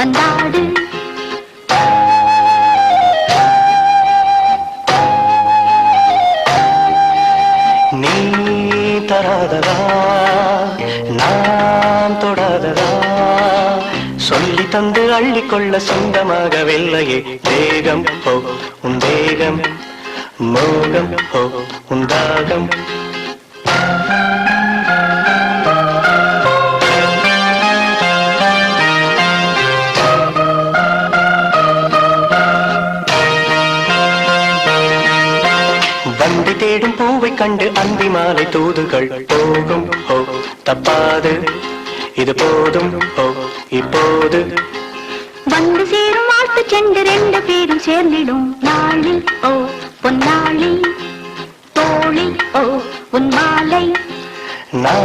வந்தாடு. நீ தராததா நான் தொடாததா? சொல்லி தந்து அள்ளிக்கொள்ள சொந்தமாகவில்லையே. தேகம் ஓ உன் தேகம். மோகம் ஓ உன் தாகம். தேடும் பூவை கண்டு அந்தி மாலை தூதுகள். போகும் ஓ தப்பாது. இது போதும் ஓ இப்போது. வந்து சேரும் வாழ்த்து சென்று ரெண்டு பேரும் சேர்ந்திடும் நாளில் ஓ பொன்னாளி தோழி ஓ உன் மாலை. நா,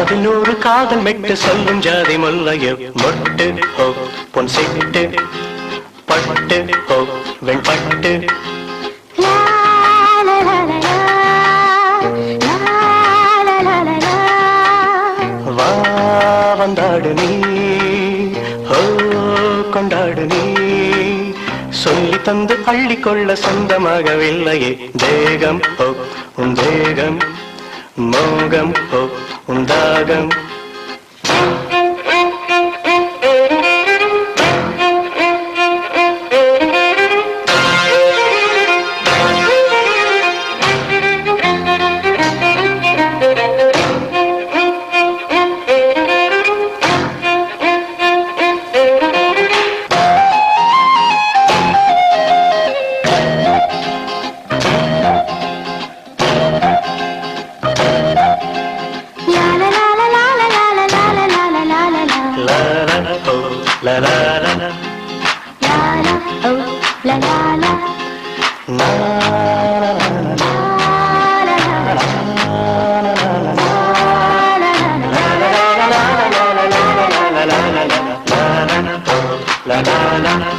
காதில் நூறு காதல் மெட்டு சொல்லும் ஜாதி முல்லைய மொட்டு ஓ பொன் சிட்டு. பட்டு ஓ வெண்பட்டு. வா வந்தாடு நீ ஓ கொண்டாடு நீ. சொல்லி தந்து அள்ளிக்கொள்ள சொந்தமாகவில்லையே தேகம் ஓ உன் தேகம். மோகம் போ la la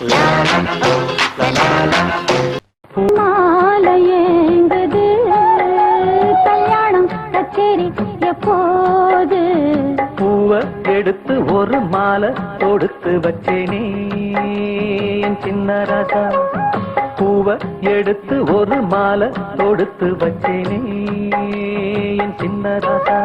la la ஒரு மாலை கொடுத்து வச்சேனே. என் சின்ன ராசா பூவ எடுத்து ஒரு மாலை கொடுத்து வச்சேனே. என் சின்ன ராசா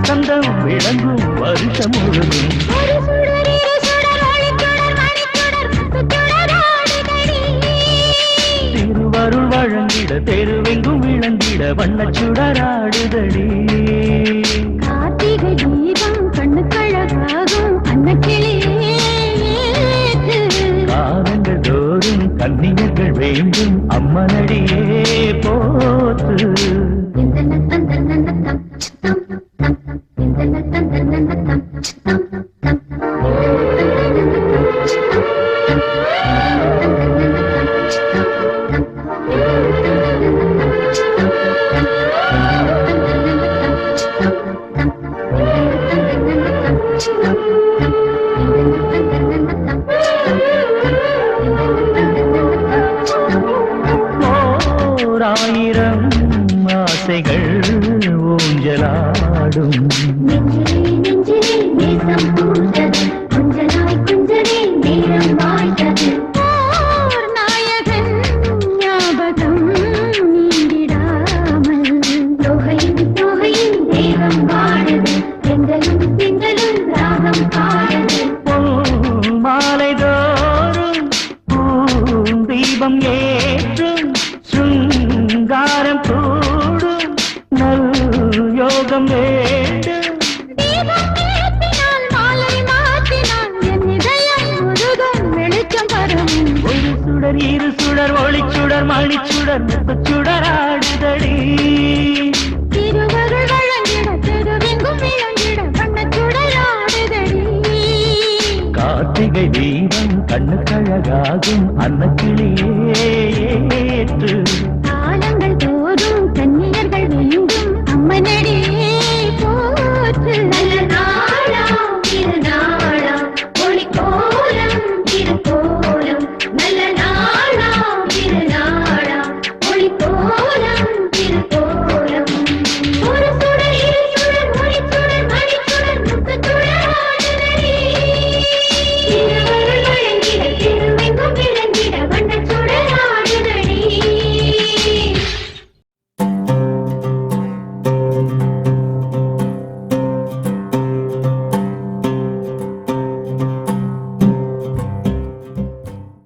வசந்தம் விளங்கும் வருஷம் முழுதும் சுடர்ந்து சுடராடுதடி. திருவருள் வழங்கிட தெருவெங்கும் விளங்கிட கண்ண சுடராடுதடி. கார்த்திகை தீபம் கண்ணுக்கழகாகும்